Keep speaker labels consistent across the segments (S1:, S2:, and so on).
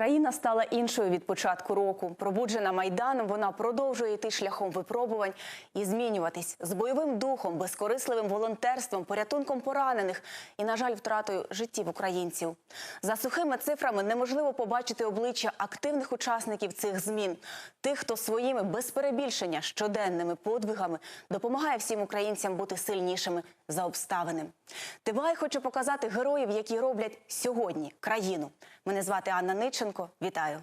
S1: Країна стала іншою від початку року. Пробуджена майданом, вона продовжує йти шляхом випробувань і змінюватись з бойовим духом, безкорисливим волонтерством, порятунком поранених і, на жаль, втратою життів українців. За сухими цифрами неможливо побачити обличчя активних учасників цих змін, тих, хто своїми без перебільшення щоденними подвигами допомагає всім українцям бути сильнішими за обставини. Тивай хоче показати героїв, які роблять сьогодні країну. Мене звати Анна Ниченко. Вітаю.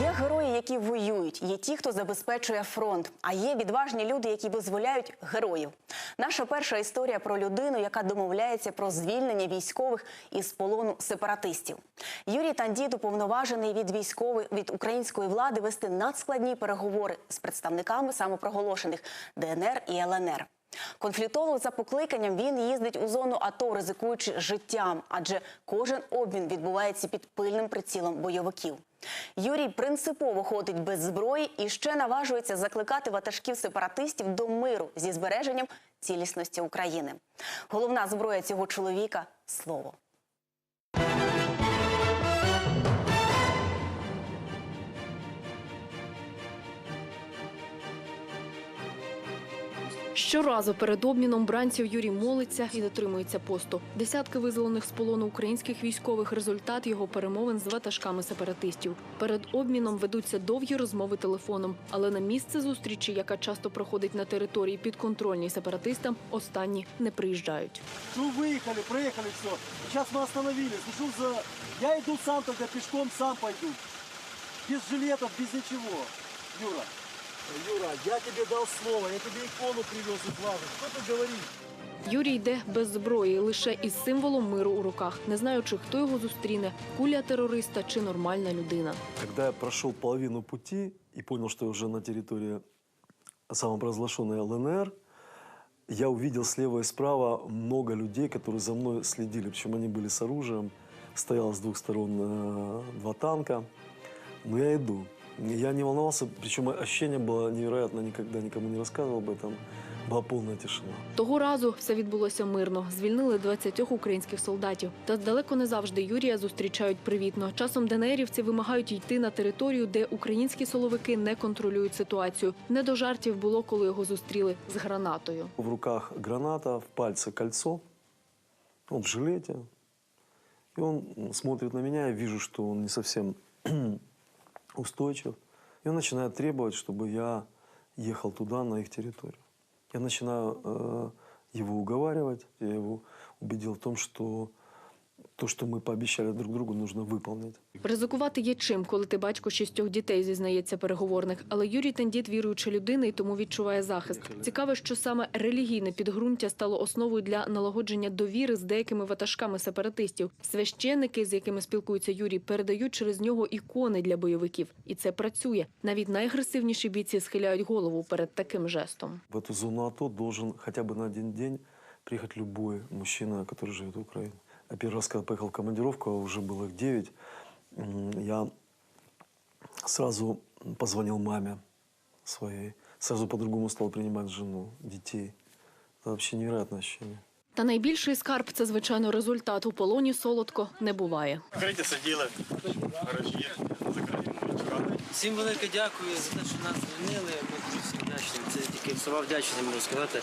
S1: Є герої, які воюють, є ті, хто забезпечує фронт, а є відважні люди, які визволяють героїв. Наша перша історія про людину, яка домовляється про звільнення військових із полону сепаратистів. Юрій Тандід уповноважений від військових від української влади вести надскладні переговори з представниками самопроголошених ДНР і ЛНР. Конфліктолог за покликанням він їздить у зону АТО, ризикуючи життям, адже кожен обмін відбувається під пильним прицілом бойовиків. Юрій принципово ходить без зброї і ще наважується закликати ватажків сепаратистів до миру зі збереженням цілісності України. Головна зброя цього чоловіка слово.
S2: Щоразу перед обміном бранців Юрій молиться і дотримується посту. Десятки визволених з полону українських військових результат його перемовин з ватажками сепаратистів. Перед обміном ведуться довгі розмови телефоном, але на місце зустрічі, яка часто проходить на території підконтрольній сепаратистам, останні не приїжджають.
S3: Ну, выехали, проехали, все. Сейчас мы остановились. Ну, за... Я иду сам тогда, пешком сам пойду. Без жилетов, без ничего. Юра, Юра, я тебе дал слово, я тебе икону привез из Лазы. Что ты говоришь?
S2: Юрій йде без зброї, лише із символом миру у руках, не знаючи, хто його зустріне куля терориста чи нормальна людина.
S4: Когда я прошел половину пути и понял, что я уже на территории самопровозглашенной ЛНР, я увидел слева и справа много людей, которые за мной следили. Причем они были с оружием. Стояло с двух сторон э, два танка. Но я иду. Я не волновался, причем ощущение было невероятно, никогда никому не рассказывал об этом. Была полная тишина.
S2: Того разу все відбулося мирно. Звільнили 20 українських солдатів. Та далеко не завжди Юрія зустрічають привітно. Часом ДНРівці вимагають йти на територію, де українські соловики не контролюють ситуацію. Не до жартів було, коли його зустріли з гранатою.
S4: В руках граната, в пальце кольцо, он в жилете. И он м, смотрит на меня, я вижу, что он не совсем устойчив. И он начинает требовать, чтобы я ехал туда, на их территорию. Я начинаю э, его уговаривать, я его убедил в том, что то, что мы пообещали друг другу, нужно выполнить.
S2: Ризикувати є чим, коли ти батько шістьох дітей, зізнається переговорник. Але Юрій Тендіт віруюча людина і тому відчуває захист. Цікаво, що саме релігійне підґрунтя стало основою для налагодження довіри з деякими ватажками сепаратистів. Священники, з якими спілкується Юрій, передають через нього ікони для бойовиків, і це працює. Навіть найагресивніші бійці схиляють голову перед таким жестом.
S4: В эту зону АТО должен хотя бы на один день приехать любой мужчина, который живет в Украине. Я первый раз, когда поехал в командировку, а уже было их 9, я сразу позвонил маме своей. Сразу по-другому стал принимать жену, детей. Это вообще невероятное ощущение.
S2: Та найбільший скарб це звичайно результат. У полоні солодко не буває.
S5: Відкриті сиділи в гаражі, закриті мовчка.
S6: Всім велике дякую за те, що нас звільнили. Ми дуже всім вдячні. Це тільки слова вдячності можу сказати,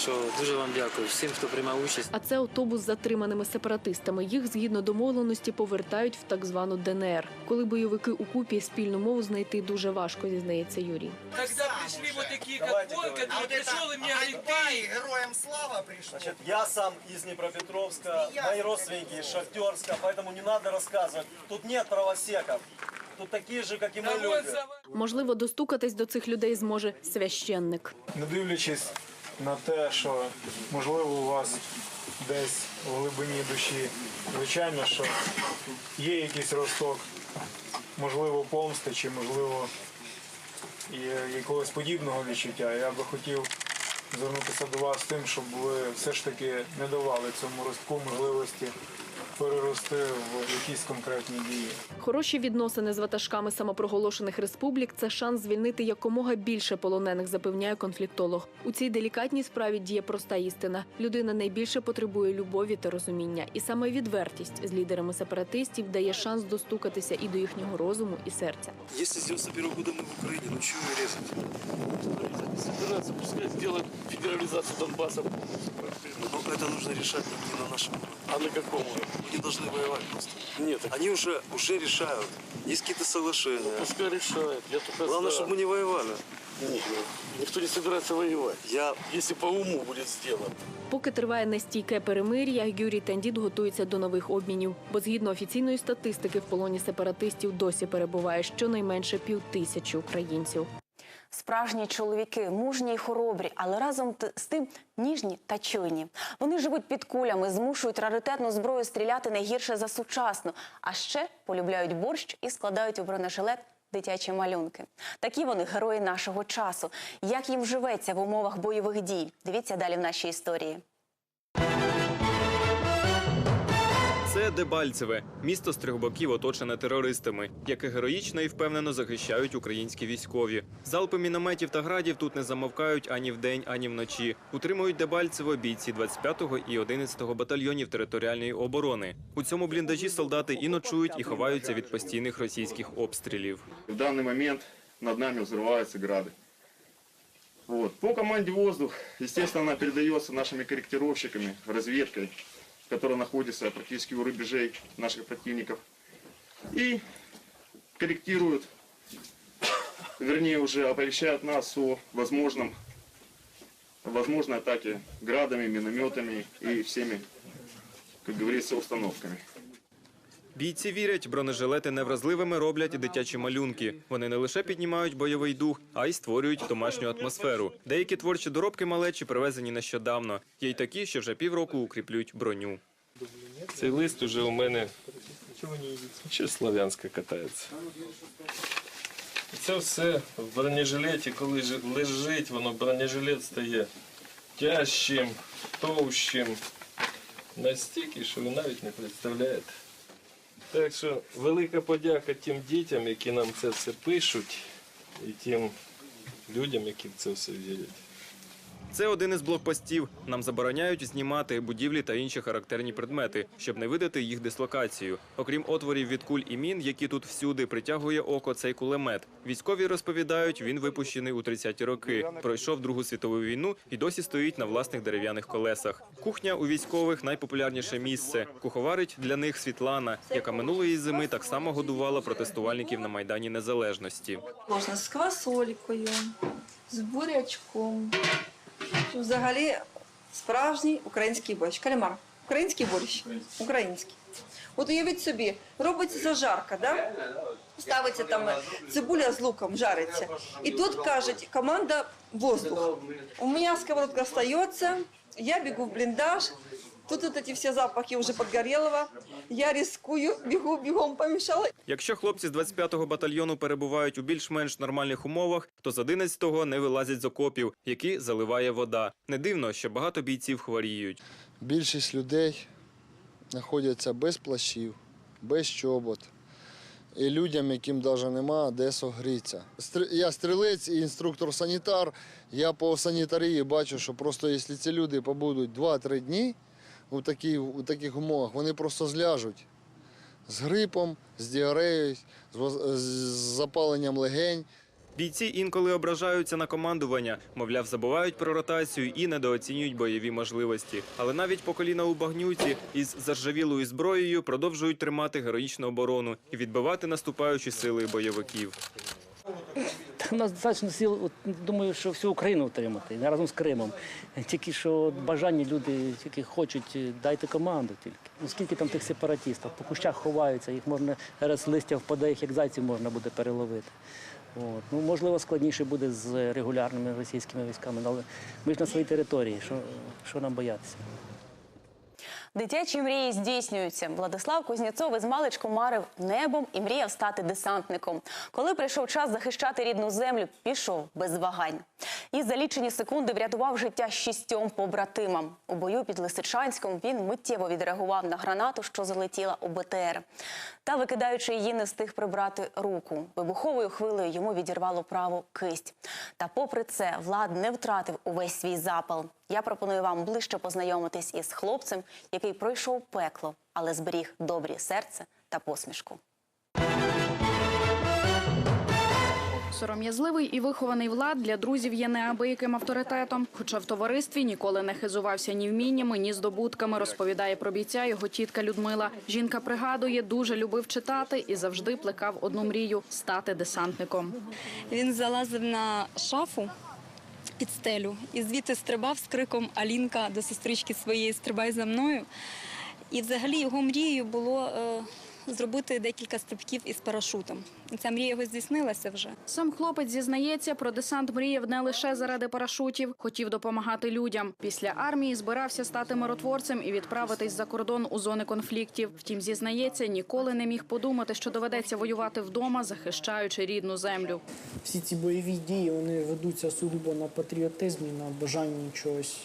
S6: що дуже вам дякую всім, хто приймав участь.
S2: А це автобус з затриманими сепаратистами. Їх згідно домовленості повертають в так звану ДНР. Коли бойовики у купі спільну мову знайти дуже важко, зізнається Юрій.
S7: Когда пришли вот такие, как он, которые пришел и мне говорит, ты,
S8: героям слава пришел.
S3: Значит, я сам из Днепропетровска, мои родственники из Шахтерска, поэтому не надо рассказывать. Тут нет правосеков. Тут такие же, как и мы
S7: да вот
S3: люди.
S7: за вами.
S2: Можливо, достукатись до цих людей зможе священник.
S9: не дивлячись на те, що можливо у вас десь в глибині душі, звичайно, що є якийсь росток, можливо, помсти чи можливо якогось подібного відчуття. Я би хотів звернутися до вас з тим, щоб ви все ж таки не давали цьому ростку можливості перерости в якісь конкретні дії.
S2: Хороші відносини з ватажками самопроголошених республік це шанс звільнити якомога більше полонених, запевняє конфліктолог. У цій делікатній справі діє проста істина. Людина найбільше потребує любові та розуміння, і саме відвертість з лідерами сепаратистів дає шанс достукатися і до їхнього розуму і серця.
S5: Если с 91 года мы в Украине, ну чего ее резать?
S8: собираться, пускай сделают федерализацию Донбасса.
S5: Ну, это нужно решать не на нашем уровне.
S8: А на каком
S5: Мы не должны воевать просто.
S8: Нет, так
S5: Они уже, уже решают. Есть какие-то соглашения.
S8: пускай решают. Я только
S5: Главное,
S8: за.
S5: чтобы мы не воевали.
S8: Нет, никто не собирается воевать.
S5: Я
S8: Если по уму будет сделано.
S2: Поки триває нестійке перемир'я, Юрій Тендіт готується до нових обмінів. Бо згідно офіційної статистики, в полоні сепаратистів досі перебуває щонайменше півтисячі українців.
S1: Справжні чоловіки, мужні й хоробрі, але разом з тим ніжні та чуйні. Вони живуть під кулями, змушують раритетну зброю стріляти не гірше за сучасну, а ще полюбляють борщ і складають у бронежилет дитячі малюнки. Такі вони герої нашого часу. Як їм живеться в умовах бойових дій? Дивіться далі в нашій історії.
S10: Це Дебальцеве, місто з трьох боків оточене терористами, яке героїчно і впевнено захищають українські військові. Залпи мінометів та градів тут не замовкають ані вдень, ані вночі. Утримують Дебальцево бійці 25-го і 11-го батальйонів територіальної оборони. У цьому бліндажі солдати і ночують, і ховаються від постійних російських обстрілів.
S11: В данный момент над нами взрываются грады. Вот. По команде «Воздух», естественно, она передается нашими корректировщиками, разведкой, Которая находится практически у рубежей наших противников. И корректируют, вернее, уже оповещают нас о возможном, возможной атаке градами, минометами и всеми, как говорится, установками.
S10: Бійці вірять, бронежилети невразливими роблять дитячі малюнки. Вони не лише піднімають бойовий дух, а й створюють домашню атмосферу. Деякі творчі доробки малечі привезені нещодавно. Є й такі, що вже півроку укріплюють броню.
S8: Цей лист уже у мене ще Слов'янська катається. Це все в бронежилеті, коли лежить, воно бронежилет стає тяжчим, товщим, настільки, що ви навіть не представляєте. Так що велика подяка тим дітям, які нам це все пишуть, і тим людям, які це все вірять.
S10: Це один із блокпостів. Нам забороняють знімати будівлі та інші характерні предмети, щоб не видати їх дислокацію. Окрім отворів від куль і мін, які тут всюди притягує око цей кулемет. Військові розповідають, він випущений у 30-ті роки. Пройшов Другу світову війну і досі стоїть на власних дерев'яних колесах. Кухня у військових найпопулярніше місце. Куховарить для них Світлана, яка минулої зими так само годувала протестувальників на майдані Незалежності.
S12: Можна з квасолькою, з бурячком. Взагалі справжній український борщ. Калімар. Український борщ. Український. От уявіть собі, робиться зажарка, да? ставиться там цибуля з луком, жариться. І тут кажуть, команда воздух. У мене сковородка остается, я бігу в блиндаж, тут вот эти все запахи уже подгорелого, я рискую, бегу, бегом помешала.
S10: Якщо хлопці з 25-го батальйону перебувають у більш-менш нормальних умовах, то з 11-го не вилазять з окопів, які заливає вода. Не дивно, що багато бійців хворіють.
S13: Більшість людей знаходяться без плащів, без чобот. І людям, яким навіть нема де согрітися. Я стрілець і інструктор-санітар. Я по санітарії бачу, що просто якщо ці люди побудуть 2-3 дні у, такій, у таких умовах, вони просто зляжуть з грипом, з діареєю, з запаленням легень.
S10: Бійці інколи ображаються на командування, мовляв, забувають про ротацію і недооцінюють бойові можливості. Але навіть по коліна у багнюці із заржавілою зброєю продовжують тримати героїчну оборону і відбивати наступаючі сили бойовиків.
S14: У нас достатньо сил, от, думаю, що всю Україну утримати разом з Кримом. Тільки що бажання люди тільки хочуть, е, дайте команду тільки. Ну скільки там тих сепаратистів, по кущах ховаються, їх можна раз листя впаде, їх як зайців можна буде переловити. От. Ну, можливо, складніше буде з регулярними російськими військами, але ми ж на своїй території, що, що нам боятися?
S1: Дитячі мрії здійснюються. Владислав Кузнєцов із маличку марив небом і мріяв стати десантником. Коли прийшов час захищати рідну землю, пішов без вагань. І за лічені секунди врятував життя шістьом побратимам. У бою під Лисичанськом він миттєво відреагував на гранату, що залетіла у БТР. Та, викидаючи її, не встиг прибрати руку. Вибуховою хвилею йому відірвало праву кисть. Та попри це, Влад не втратив увесь свій запал. Я пропоную вам ближче познайомитись із хлопцем, який пройшов пекло, але зберіг добрі серце та посмішку.
S15: Сором'язливий і вихований Влад для друзів є неабияким авторитетом. Хоча в товаристві ніколи не хизувався ні вміннями, ні здобутками, розповідає про бійця його тітка Людмила. Жінка пригадує, дуже любив читати і завжди плекав одну мрію стати десантником.
S16: Він залазив на шафу під стелю і звідти стрибав з криком Алінка до сестрички своєї Стрибай за мною. І взагалі його мрією було е, зробити декілька стрибків із парашутом. І ця мрія його здійснилася вже.
S15: Сам хлопець зізнається, про десант мріяв не лише заради парашутів, хотів допомагати людям. Після армії збирався стати миротворцем і відправитись за кордон у зони конфліктів. Втім, зізнається, ніколи не міг подумати, що доведеться воювати вдома, захищаючи рідну землю.
S17: Всі ці бойові дії вони ведуться сугубо на патріотизмі, на бажанні чогось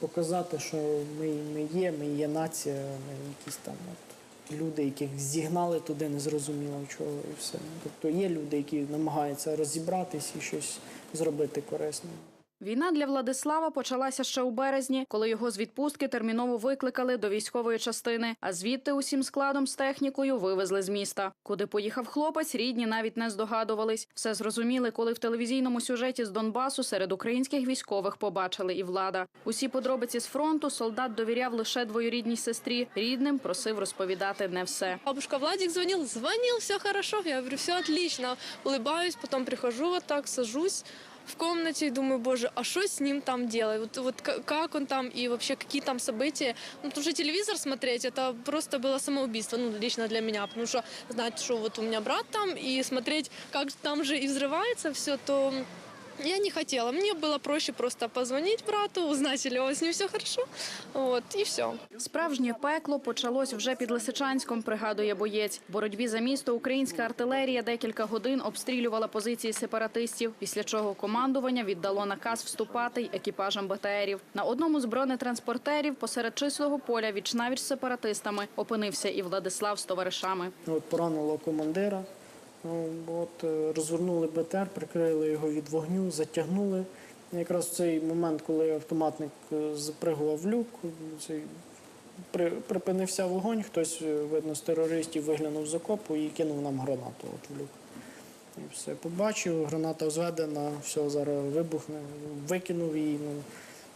S17: показати, що ми, ми є, ми є нація, ми якісь там от, люди, яких зігнали туди, незрозуміло чого і все. Тобто є люди, які намагаються розібратись і щось зробити корисне.
S15: Війна для Владислава почалася ще у березні, коли його з відпустки терміново викликали до військової частини, а звідти усім складом з технікою вивезли з міста. Куди поїхав хлопець, рідні навіть не здогадувались. Все зрозуміли, коли в телевізійному сюжеті з Донбасу серед українських військових побачили і влада. Усі подробиці з фронту солдат довіряв лише двоюрідній сестрі. Рідним просив розповідати не все.
S18: Бабушка Владик звонил, звонил, все хорошо. Я говорю, все отлично. Улыбаюсь, потом прихожу вот так, сажусь в комнате и думаю, боже, а что с ним там делать? Вот, вот к- как он там и вообще какие там события? Ну, потому что телевизор смотреть, это просто было самоубийство, ну, лично для меня. Потому что знать, что вот у меня брат там, и смотреть, как там же и взрывается все, то я не хотела. Мне было проще просто позвонить брату, узнать, или с ним все хорошо, вот, и все.
S15: Справжнє пекло почалось вже під Лисичанськом, пригадує боєць. В боротьбі за місто українська артилерія декілька годин обстрілювала позиції сепаратистів, після чого командування віддало наказ вступати й екіпажам БТРів. На одному з бронетранспортерів посеред числого поля вічнавіч з сепаратистами опинився і Владислав з товаришами.
S17: От поранило командира. Ну, От е, розвернули БТР, прикрили його від вогню, затягнули. Якраз в цей момент, коли автоматник е, запригував в люк, цей при- припинився вогонь, хтось, е, видно, з терористів виглянув з окопу і кинув нам гранату от в люк. І все, побачив, граната зведена, все, зараз вибухне, викинув її. Ну,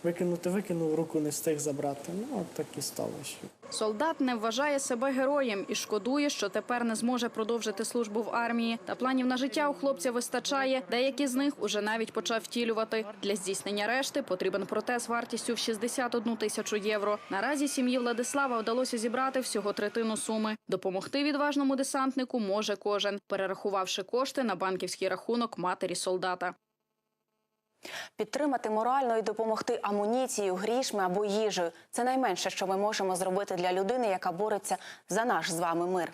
S17: викинути викинув, руку не встиг забрати. Ну, от так і сталося.
S15: Солдат не вважає себе героєм і шкодує, що тепер не зможе продовжити службу в армії. Та планів на життя у хлопця вистачає. Деякі з них уже навіть почав втілювати. Для здійснення решти потрібен протез вартістю в 61 тисячу євро. Наразі сім'ї Владислава вдалося зібрати всього третину суми. Допомогти відважному десантнику може кожен, перерахувавши кошти на банківський рахунок матері солдата.
S1: Підтримати морально і допомогти амуніцією, грішми або їжею це найменше, що ми можемо зробити для людини, яка бореться за наш з вами мир.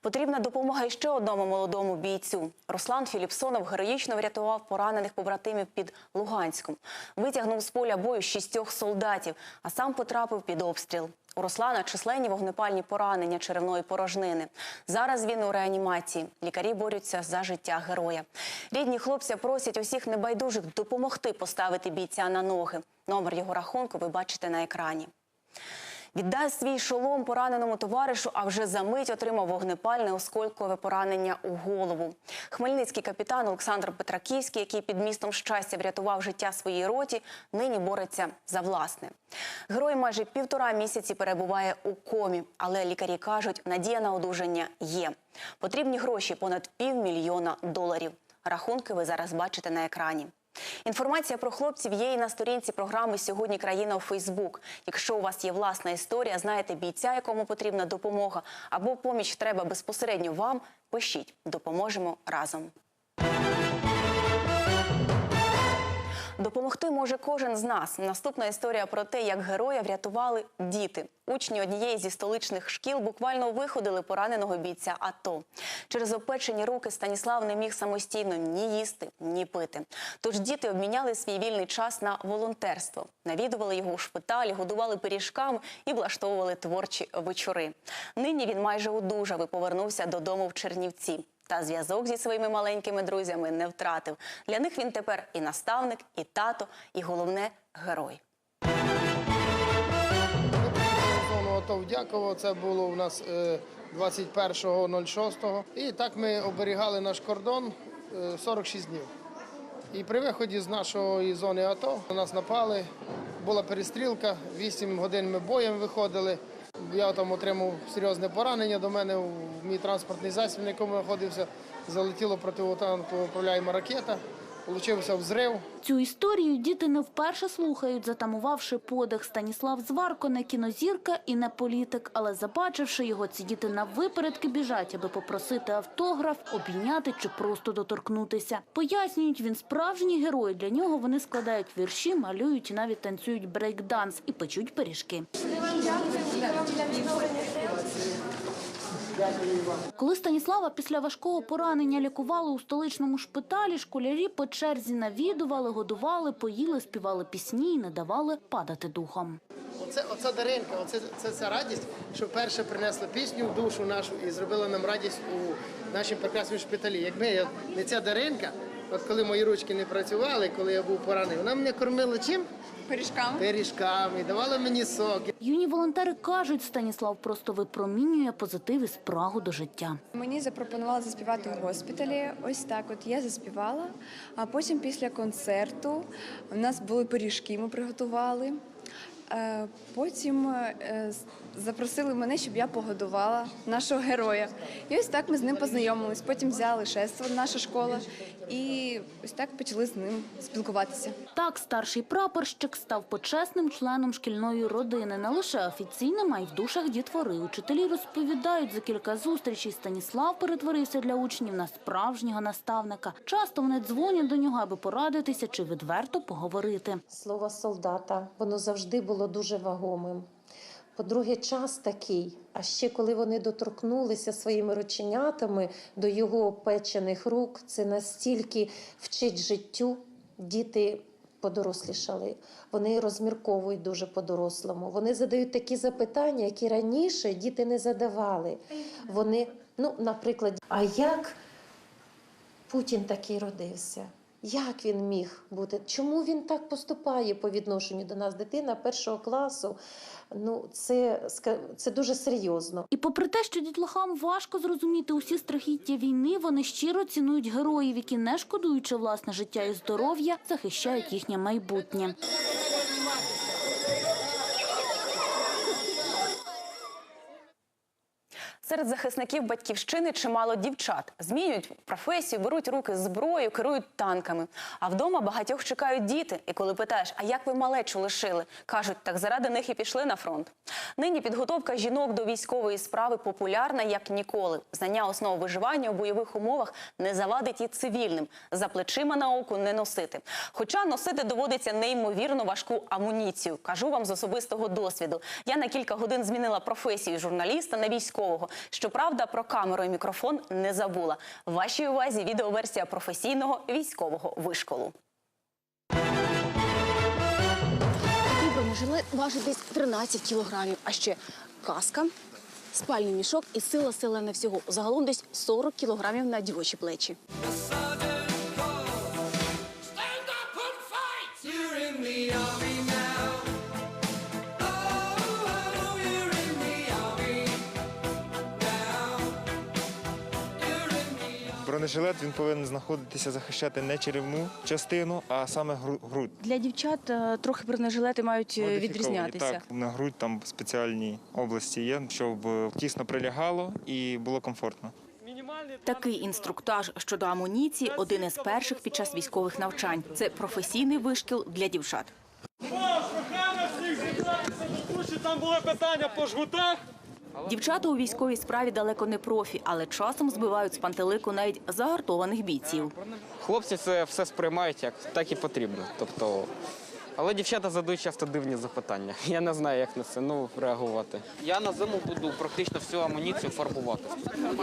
S1: Потрібна допомога і ще одному молодому бійцю. Руслан Філіпсонов героїчно врятував поранених побратимів під Луганськом, витягнув з поля бою шістьох солдатів, а сам потрапив під обстріл. У Руслана численні вогнепальні поранення черевної порожнини. Зараз він у реанімації. Лікарі борються за життя героя. Рідні хлопця просять усіх небайдужих допомогти поставити бійця на ноги. Номер його рахунку ви бачите на екрані. Віддасть свій шолом пораненому товаришу, а вже за мить отримав вогнепальне осколкове поранення у голову. Хмельницький капітан Олександр Петраківський, який під містом щастя врятував життя своїй роті, нині бореться за власне. Герой майже півтора місяці перебуває у комі, але лікарі кажуть, надія на одужання є. Потрібні гроші понад півмільйона доларів. Рахунки ви зараз бачите на екрані. Інформація про хлопців є і на сторінці програми Сьогодні країна у Фейсбук. Якщо у вас є власна історія, знаєте бійця, якому потрібна допомога, або поміч треба безпосередньо вам, пишіть, допоможемо разом. Допомогти може кожен з нас. Наступна історія про те, як героя врятували діти. Учні однієї зі столичних шкіл буквально виходили пораненого бійця АТО. Через опечені руки Станіслав не міг самостійно ні їсти, ні пити. Тож діти обміняли свій вільний час на волонтерство, навідували його у шпиталі, годували пиріжками і влаштовували творчі вечори. Нині він майже одужав і повернувся додому в Чернівці. Та зв'язок зі своїми маленькими друзями не втратив. Для них він тепер і наставник, і тато, і головне герой.
S19: Дяково. Це було у нас е, 21.06. І так ми оберігали наш кордон е, 46 днів. І при виході з нашої зони АТО на нас напали. Була перестрілка, 8 годин ми боєм виходили. Я там отримав серйозне поранення. До мене в мій транспортний засіб, на якому я знаходився, проти противотанкова управляємо ракета. Получився взрив.
S20: Цю історію діти не вперше слухають, затамувавши подих. Станіслав Зварко не кінозірка і не політик, але забачивши його, ці діти на випередки біжать, аби попросити автограф, обійняти чи просто доторкнутися. Пояснюють, він справжній герой. Для нього вони складають вірші, малюють навіть танцюють брейк-данс і печуть пиріжки. Коли Станіслава після важкого поранення лікували у столичному шпиталі, школярі по черзі навідували, годували, поїли, співали пісні і не давали падати духом.
S19: Оце, оця Даринка, оце це, ця радість, що перше принесла пісню в душу нашу і зробила нам радість у нашому прекрасному шпиталі. Якби не ця Даринка, от коли мої ручки не працювали, коли я був поранений, вона мене кормила чим?
S20: Пиріжками.
S19: Пиріжками, давала мені сок.
S20: Юні волонтери кажуть, Станіслав просто випромінює позитив і спрагу до життя.
S21: Мені запропонували заспівати в госпіталі. Ось так. От я заспівала. А потім після концерту у нас були пиріжки, ми приготували. Е, Потім е, з- запросили мене, щоб я погодувала нашого героя. І ось так ми з ним познайомились. Потім взяли шество наша школа, і ось так почали з ним спілкуватися.
S20: Так, старший прапорщик став почесним членом шкільної родини. Не лише офіційним, а й в душах дітвори. Учителі розповідають, за кілька зустрічей Станіслав перетворився для учнів на справжнього наставника. Часто вони дзвонять до нього, аби порадитися чи відверто поговорити.
S22: Слово солдата, воно завжди було дуже вагомим. По-друге, час такий. А ще коли вони доторкнулися своїми рученятами до його опечених рук, це настільки вчить життю. Діти подорослішали. Вони розмірковують дуже по-дорослому. Вони задають такі запитання, які раніше діти не задавали. Вони, ну, наприклад, а як Путін такий родився? Як він міг бути? Чому він так поступає по відношенню до нас? Дитина першого класу. Ну, це, це дуже серйозно.
S20: І попри те, що дітлахам важко зрозуміти усі страхіття війни, вони щиро цінують героїв, які, не шкодуючи власне життя і здоров'я, захищають їхнє майбутнє.
S1: Серед захисників батьківщини чимало дівчат. Змінюють професію, беруть руки зброю, керують танками. А вдома багатьох чекають діти. І коли питаєш, а як ви малечу лишили? Кажуть, так заради них і пішли на фронт. Нині підготовка жінок до військової справи популярна як ніколи. Знання основ виживання у бойових умовах не завадить і цивільним. За плечима науку не носити. Хоча носити доводиться неймовірно важку амуніцію. Кажу вам з особистого досвіду. Я на кілька годин змінила професію журналіста на військового. Щоправда, про камеру і мікрофон не забула. Вашій увазі відеоверсія професійного військового вишколу.
S23: Бронежилет важить десь 13 кілограмів, а ще каска, спальний мішок і сила сила на всього. Загалом десь 40 кілограмів на дівочі плечі.
S9: Бронежилет він повинен знаходитися, захищати не черевну частину, а саме грудь.
S23: Для дівчат е, трохи бронежилети мають е, відрізнятися.
S9: Так, на грудь там спеціальні області є, щоб е, тісно прилягало і було комфортно.
S1: Такий інструктаж щодо амуніції один із перших під час військових навчань. Це професійний вишкіл для дівчат.
S3: Прохання всіх зібратися до кучі, там були питання по жгутах.
S1: Дівчата у військовій справі далеко не профі, але часом збивають з пантелику навіть загартованих бійців.
S24: Хлопці це все сприймають як так і потрібно. Тобто, але дівчата задають часто дивні запитання. Я не знаю, як на це ну, реагувати. Я на зиму буду практично всю амуніцію фарбувати.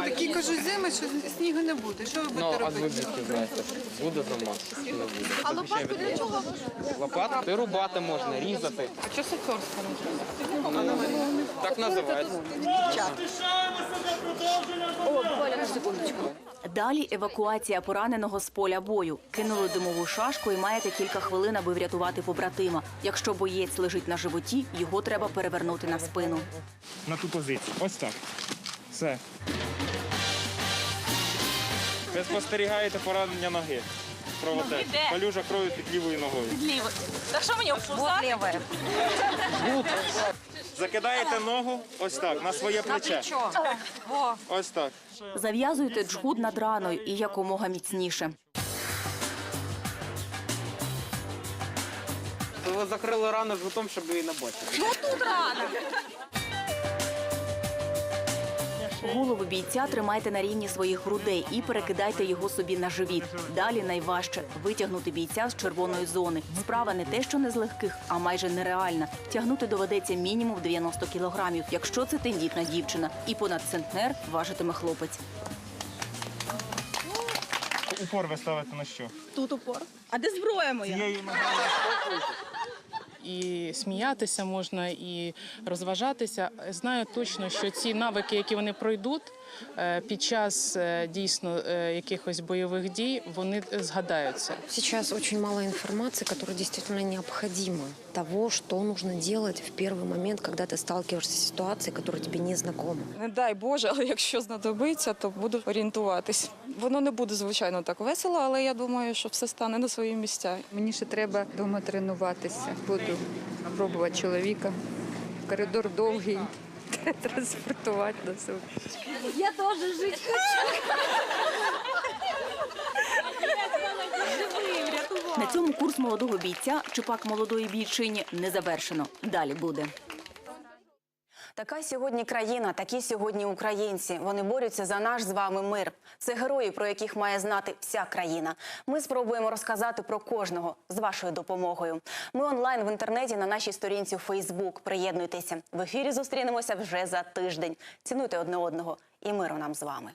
S25: Такі кажуть зими, що снігу не буде. Що ви
S24: Ну,
S25: будете
S24: а ви
S25: робити?
S24: звідки знаєте? Буде зима? Не буде.
S25: А лопатку для чого?
S24: Лопати рубати можна, різати.
S25: А що саперська
S24: Так називається.
S1: Далі евакуація пораненого з поля бою. Кинули димову шашку і маєте кілька хвилин, аби врятувати побратима. Якщо боєць лежить на животі, його треба перевернути на спину.
S26: на ту позицію. Ось так. Все. Ви спостерігаєте поранення ноги. Кровотеч.
S23: де?
S26: Калюжа крові під лівою ногою.
S23: Ліво. Так що мені обсуждати?
S26: Закидаєте ногу ось так, на своє плече. Ось так.
S1: Зав'язуйте джгут над раною і якомога міцніше.
S24: Ви закрили рану жгутом, щоб її не бачити.
S23: Ну тут рано.
S1: Голову бійця тримайте на рівні своїх грудей і перекидайте його собі на живіт. Далі найважче витягнути бійця з червоної зони. Справа не те, що не з легких, а майже нереальна. Тягнути доведеться мінімум 90 кілограмів, якщо це тендітна дівчина. І понад центнер важитиме хлопець.
S26: Упор ви ставите на що?
S23: Тут упор. А де зброя моя?
S26: Цією ногою.
S27: І сміятися можна, і розважатися. Знаю точно, що ці навики, які вони пройдуть е, під час е, дійсно е, якихось бойових дій, вони згадаються.
S28: Сейчас очень мало информации, которая действительно необходима. Того, что нужно делать в первый момент, когда ты сталкиваешься с ситуацией, которая тебе не знакома.
S29: Не дай Боже, але якщо знадобиться, то буду орієнтуватись. Воно не буде, звичайно, так весело, але я думаю, що все стане на свої місця.
S30: Мені ще треба вдома тренуватися. Буду пробувати чоловіка. Коридор довгий. Транспортувати нас. собі.
S23: Я теж жити хочу.
S1: На цьому курс молодого бійця Чупак молодої бійчині не завершено. Далі буде. Така сьогодні країна, такі сьогодні українці. Вони борються за наш з вами мир. Це герої, про яких має знати вся країна. Ми спробуємо розказати про кожного з вашою допомогою. Ми онлайн в інтернеті на нашій сторінці у Фейсбук. Приєднуйтеся в ефірі. Зустрінемося вже за тиждень. Цінуйте одне одного і миру нам з вами.